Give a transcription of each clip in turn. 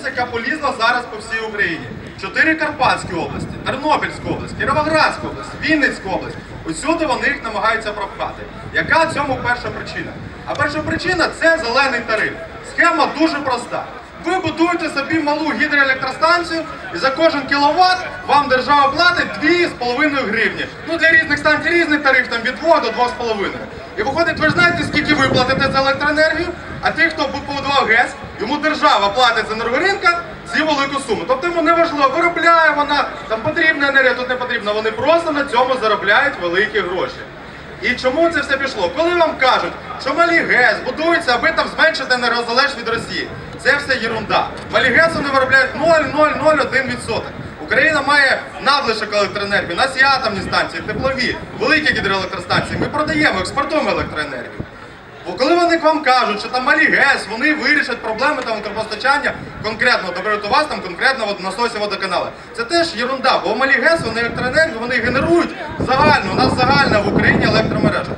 нечисть, яка полізла зараз по всій Україні. Чотири Карпатські області, Тернопільська область, Кіровоградська область, Вінницька область. Усюди вони їх намагаються пропхати. Яка цьому перша причина? А перша причина це зелений тариф. Схема дуже проста. Ви будуєте собі малу гідроелектростанцію, і за кожен кіловат вам держава платить 2,5 гривні. Ну для різних станцій різний тариф там від 2 до 2,5. І виходить, ви ж знаєте, скільки ви платите за електроенергію, а ті, хто побудував ГЕС, йому держава платить з енергоринка цю велику суму. Тобто йому не важливо, виробляє вона, там потрібна енергія, тут не потрібна. Вони просто на цьому заробляють великі гроші. І чому це все пішло? Коли вам кажуть, що малі ГЕС будуються, аби там зменшити енергозалежність від Росії, це все єрунда. Малі ГЕС вони виробляють 0,001%. Україна має надлишок електроенергії. У нас є атомні станції, теплові, великі гідроелектростанції. Ми продаємо, експортуємо електроенергію. Бо коли вони к вам кажуть, що там малі ГЕС, вони вирішать проблеми там електропостачання конкретно, добре, у вас там конкретно насосі водоканали. Це теж єрунда, бо малі ГЕС, вони електроенергію, вони генерують загально. У нас загальна в Україні електромережа.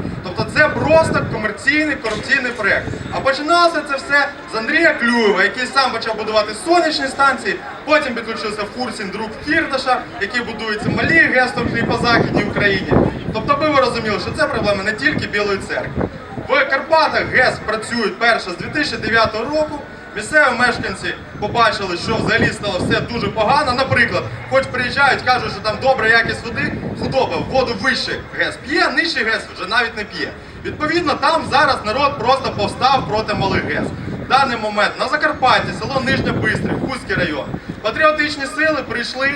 Просто комерційний корупційний проєкт. А починалося це все з Андрія Клюєва, який сам почав будувати сонячні станції, потім підключився Фурсін, друг Фірташа, який будується малі ГЕС торгли по Західній Україні. Тобто, ви розуміли, що це проблема не тільки Білої церкви. В Карпатах ГЕС працюють перше з 2009 року. Місцеві мешканці побачили, що взагалі стало все дуже погано. Наприклад, хоч приїжджають, кажуть, що там добра якість води, худоба воду вище ГЕС п'є, нижче ГЕС вже навіть не п'є. Відповідно, там зараз народ просто повстав проти малих ГЕС. В даний момент на Закарпатті, село Нижня Бистрів, Хуський район. Патріотичні сили прийшли,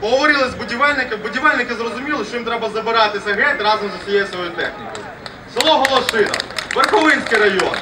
поговорили з будівельниками. Будівельники зрозуміли, що їм треба забиратися геть разом з усією своєю технікою. Село Голошина, Верховинський район.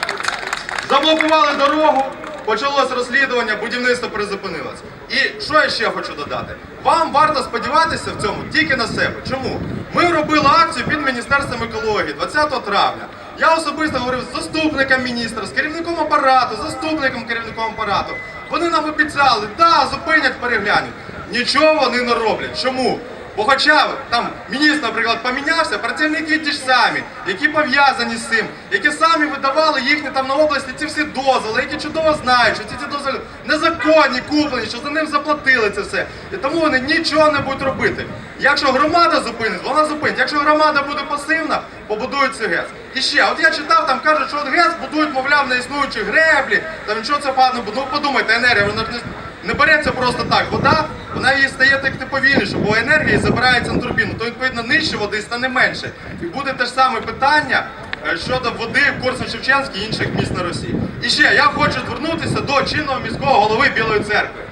Заблокували дорогу, почалось розслідування, будівництво призупинилось. І що я ще хочу додати? Вам варто сподіватися в цьому тільки на себе. Чому? Ми робили акцію під Міністерством екології 20 травня. Я особисто говорив з заступником міністра, з керівником апарату, заступником керівником апарату. Вони нам обіцяли, да, зупинять, переглянуть. Нічого вони не роблять. Чому? Бо хоча там міністр, наприклад, помінявся, працівники ті ж самі, які пов'язані з цим, які самі видавали їхні там на області ці всі дозволи, які чудово знають, що ці, ці дозволи незаконні, куплені, що за ним заплатили це все. І тому вони нічого не будуть робити. Якщо громада зупинить, вона зупинить. Якщо громада буде пасивна, побудують цей ГЕС. І ще, от я читав, там кажуть, що от ГЕС будують, мовляв, на існуючі греблі, там нічого це погано буде. Ну подумайте, енергія, вона ж не береться просто так. Вода, вона її стає так повільніше, бо енергія забирається на турбіну, то відповідно нижче води стане менше. І буде те ж саме питання е, щодо води в Корсун-Шевченській і інших міст на Росії. І ще я хочу звернутися до чинного міського голови Білої церкви.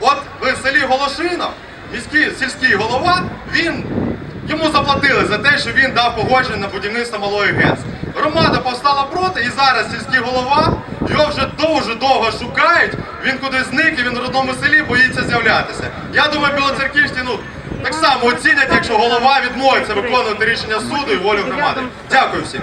От в селі Голошино, міський сільський голова, він йому заплатили за те, що він дав погодження на будівництво малої ГЕС. Громада повстала проти, і зараз сільський голова його вже дуже довго шукають. Він кудись зник, і він в родному селі боїться з'являтися. Я думаю, білоцерківські ну так само оцінять, якщо голова відмовиться виконувати рішення суду і волю громади. Дякую всім.